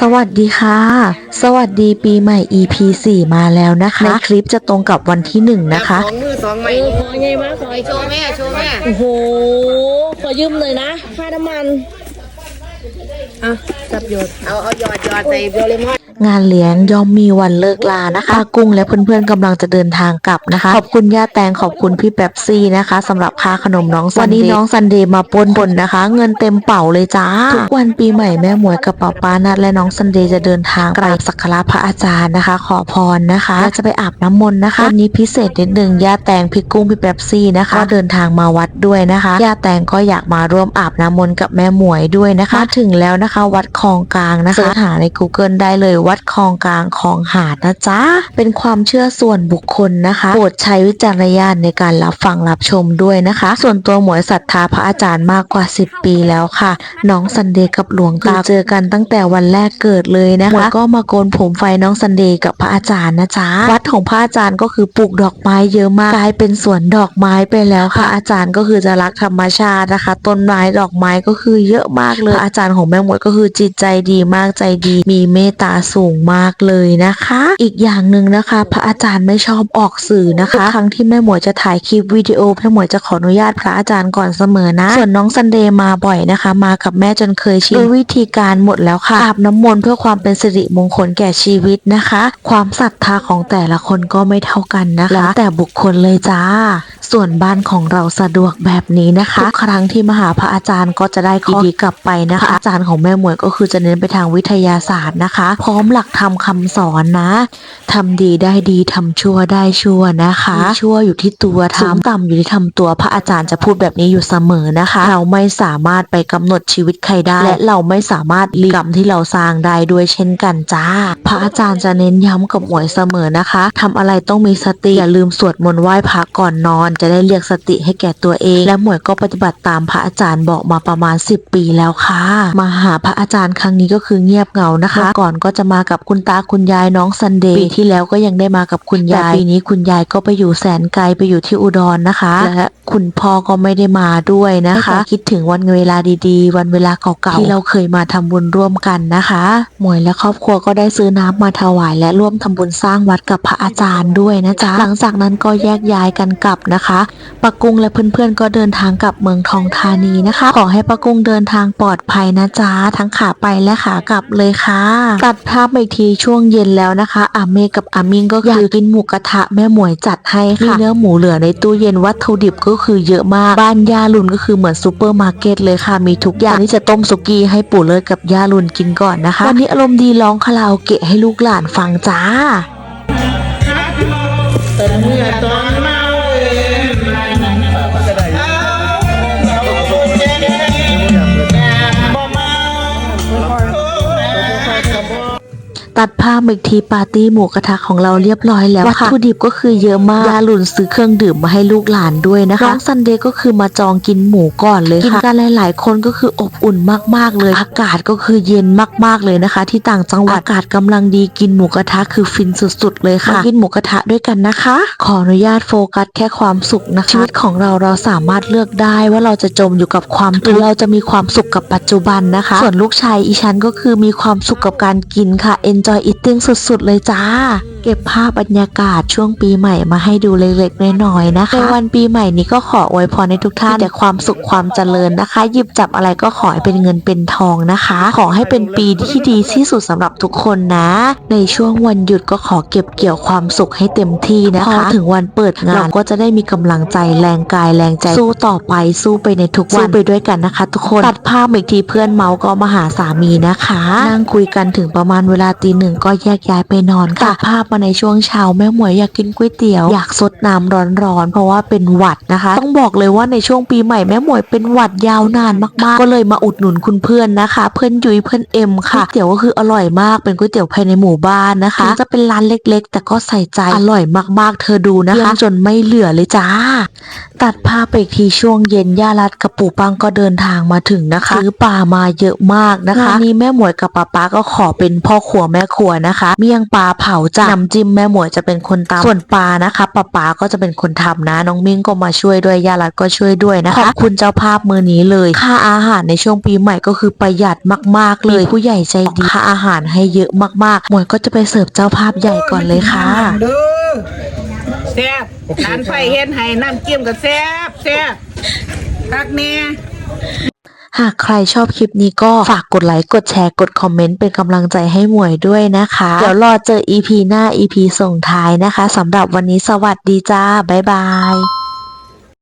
สวัสดีค่ะ สวัสดีปีใหม่ EP 4 มาแล้วนะคะ ในคลิปจะตรงกับวันที่1นะคะ สองมือสองไม้เออขอไงมาขอไอโชว์แม่โชว์แม่โอ้โห ขอยืมเลยนะค่าน้ำมัน อะ จับโยนเอาเอาหยอดหยอดใส่โดเรมอน งานเลี้ยงย่อมมีวันเลิกลานะคะป้ากุ้งและเพื่อนๆกำลังจะเดินทางกลับนะคะ ขอบคุณย่าแตงขอบคุณพี่แป๊บซี่นะคะสำหรับค่าขนมน้องซันเดย์วันนี้น้องซันเดย์มาปนบนนะคะ เงินเต็มเป๋าเลยจ้าทุกวันปีใหม่แม่หมวยกับป้าป้านัดและน้องซันเดย์จะเดินทางไปสักการะพระอาจารย์นะคะ ขอพรนะคะและจะไปอาบน้ำมนต์นะคะวันนี้พิเศษนิดหนึ่งย่าแตงพี่กุ้งพี่แป๊บซี่นะคะก็เดินทางมาวัดด้วยนะคะย่าแตงก็อยากมาร่วมอาบน้ำมนต์กับแม่หมวยด้วยนะคะมาถึงแล้วนะคะ วัดคลองกลางนะคะเสิร์ชหาใน Google ได้เลยวัดคลองกลางคลองหาดนะจ๊ะ เป็นความเชื่อส่วนบุคคลนะคะโปรดใช้วิจารณญาณในการรับฟังรับชมด้วยนะคะ ส่วนตัวหมวยศรัทธาพระอาจารย์มากกว่า 10 ปีแล้วค่ะ น้องซันเดย์กับหลวงตาเจอกันตั้งแต่วันแรกเกิดเลยนะคะหมวยก็มาโกนผมไฟน้องซันเดย์กับพระอาจารย์นะจ๊ะวัดของพระอาจารย์ก็คือปลูกดอกไม้เยอะมากกลายเป็นสวนดอกไม้ไปแล้วค่ะ อาจารย์ก็คือจะรักธรรมชาตินะคะ ต้นไม้ดอกไม้ก็คือเยอะมากเลยพระอาจารย์ของแม่หมวยก็คือจิตใจดีมากใจดี มีเมตตาสููงมากเลยนะคะ อีกอย่างหนึ่งนะคะ พระอาจารย์ไม่ชอบออกสื่อนะคะครั้งที่แม่หมวยจะถ่ายคลิปวิดีโอแม่หมวยจะขออนุญาตพระอาจารย์ก่อนเสมอนะ ส่วนน้องซันเดย์มาบ่อยนะคะ มากับแม่จนเคยชินด้วยวิธีการหมดแล้วค่ะอาบน้ำมนต์เพื่อความเป็นสิริมงคลแก่ชีวิตนะคะ ความศรัทธาของแต่ละคนก็ไม่เท่ากันนะคะแล้วแต่บุคคลเลยจ้า ส่วนบ้านของเราสะดวกแบบนี้นะคะทุกครั้งที่มาหาพระอาจารย์ก็จะได้ข้อดีกลับไปนะคะ อาจารย์ของแม่หมวยก็คือจะเน้นไปทางวิทยาศาสตร์นะคะ พร้อมหลักธรรมคำสอนนะทำดีได้ดีทำชั่วได้ชั่วนะคะดีชั่วอยู่ที่ตัวทำต่ำอยู่ที่ทำตัวพระอาจารย์จะพูดแบบนี้อยู่เสมอนะคะ เราไม่สามารถไปกำหนดชีวิตใครได้ และเราไม่สามารถลีกรรมที่เราสร้างได้ด้วยเช่นกันจ้า พระอาจารย์จะเน้นย้ำกับหมวยเสมอนะคะทำอะไรต้องมีสติอย่าลืมสวดมนต์ไหว้พระก่อนนอนจะได้เรียกสติให้แก่ตัวเอง และหมวยก็ปฏิบัติตามพระอาจารย์บอกมาประมาณ 10 ปีแล้วค่ะมาหาพระอาจารย์ครั้งนี้ก็คือเงียบเหงานะคะ ก่อนก็จะมากับคุณตาคุณยายน้องซันเดย์ปีที่แล้วก็ยังได้มากับคุณยายปีนี้คุณยายก็ไปอยู่แสนไกลไปอยู่ที่อุดรนะคะและคุณพ่อก็ไม่ได้มาด้วยนะคะ คิดถึงวันเวลาดีๆ วันเวลาเก่าๆที่เราเคยมาทำบุญร่วมกันนะคะ หมวยและครอบครัวก็ได้ซื้อน้ำมาถวาย และร่วมทำบุญสร้างวัดกับพระอาจารย์ด้วยนะจ๊ะหลังจากนั้นก็แยกย้ายกันกลับนะคะปะกุ้งและเพื่อนๆก็เดินทางกลับเมืองทองธานีนะคะ ขอให้ปะกุ้งเดินทางปลอดภัยนะจ๊ะทั้งขาไปและขากลับเลยค่ะ ตัดภาพไปอีกทีช่วงเย็นแล้วนะคะอาเมกับอามิงก็คือกินหมูกระทะแม่หมวยจัดให้ค่ะมีเนื้อหมูเหลือในตู้เย็นวัตถุดิบก็คือเยอะมากบ้านย่าลุนก็คือเหมือนซูเปอร์มาร์เก็ตเลยค่ะมีทุกอย่างที่จะต้มสุกี้ให้ปู่เลิศกับย่าลุนกินก่อนนะคะวันนี้อารมณ์ดีร้องคาราโอเกะให้ลูกหลานฟังจ้าแต่เมื่อตอน ตัดภาพอีกทีปาร์ตี้หมูกระทะของเราเรียบร้อยแล้วค่ะวัตถุดิบก็คือเยอะมากยาหลุนซื้อเครื่องดื่มมาให้ลูกหลานด้วยนะคะน้องซันเดย์ก็คือมาจองกินหมูก่อนเลยค่ะกินกันหลาย ๆ คนก็คืออบอุ่นมาก ๆ เลย อากาศก็คือเย็นมาก ๆ เลยนะคะ ที่ต่างจังหวัดอากาศกำลังดีกินหมูกระทะคือฟินสุด ๆ เลยค่ะมากินหมูกระทะด้วยกันนะคะ ขออนุญาตโฟกัสแค่ความสุขนะคะชีวิตของเราเราสามารถเลือกได้ว่าเราจะจมอยู่กับความทุกข์หรือเราจะมีความสุขกับปัจจุบันนะคะ ส่วนลูกชายอีฉันก็คือมีความสุขกับการกินค่ะ enjoy eating สุดๆเลยจ้า ก็บภาพบรรยากาศช่วงปีใหม่มาให้ดูเล็กๆน้อยๆนะคะในวันปีใหม่นี้ก็ขออวยพรในทุกท่านมีแต่ความสุขความเจริญนะคะ หยิบจับอะไรก็ขอให้เป็นเงินเป็นทองนะคะ ขอให้เป็นปีที่ดีที่สุดสำหรับทุกคนนะ ในช่วงวันหยุดก็ขอเก็บเกี่ยวความสุขให้เต็มที่นะคะพอถึงวันเปิดงานเราก็จะได้มีกำลังใจแรงกายแรงใจสู้ต่อไปสู้ไปในทุกวันสู้ไปด้วยกันนะคะ ทุกคนตัดภาพอีกทีเพื่อนเมาก็มาหาสามีนะคะ นั่งคุยกันถึงประมาณเวลาตีหนึ่งก็แยกย้ายไปนอนค่ะตัดภาพมาในช่วงเช้าแม่หมวยอยากกินก๋วยเตี๋ยวอยากซดน้ำร้อนๆ เพราะว่าเป็นหวัดนะคะ ต้องบอกเลยว่าในช่วงปีใหม่แม่หมวยเป็นหวัดยาวนานมากๆ ก็เลยมาอุดหนุนคุณเพื่อนนะคะ เพื่อนยุ้ยเพื่อนเอ็มค่ะก๋วยเตี๋ยวก็คืออร่อยมากเป็นก๋วยเตี๋ยวภายในหมู่บ้านนะคะถึงจะเป็นร้านเล็กๆ แต่ก็ใส่ใจอร่อยมากๆ เธอดูนะคะจนไม่เหลือเลยจ้า ตัดภาพไปอีกทีช่วงเย็นย่ารัดกับปู่ปังก็เดินทางมาถึงนะคะซื้อปลามาเยอะมากนะคะงานนี้แม่หมวยกับป้าป๊าก็ขอเป็นพ่อครัวแม่ครัวถั่วนะคะ เมี่ยงปลาเผาจ้ะน้ำจิ้มแม่หมวยจะเป็นคนตำส่วนปลานะคะป้าป๋าก็จะเป็นคนทำนะ น้องมิ่งก็มาช่วยด้วยย่ารัดก็ช่วยด้วยนะคะขอบคุณเจ้าภาพมือนี้เลย ค่าอาหารในช่วงปีใหม่ก็คือประหยัดมาก ๆ เลย ผู้ใหญ่ใจดีค่าอาหารให้เยอะมากๆหมวยก็จะไปเสิร์ฟเจ้าภาพใหญ่ก่อนเลยค่ะเด้อแซ่บร้านไฟเฮ็ดให้น้ำจิ้มก็แซ่บแซ่บคักแน่ หากใครชอบคลิปนี้ก็ฝากกดไลค์กดแชร์กดคอมเมนต์เป็นกำลังใจให้หมวยด้วยนะคะ เดี๋ยวรอเจอ EP หน้า EP ส่งท้ายนะคะสำหรับวันนี้สวัสดีจ้า บ๊ายบาย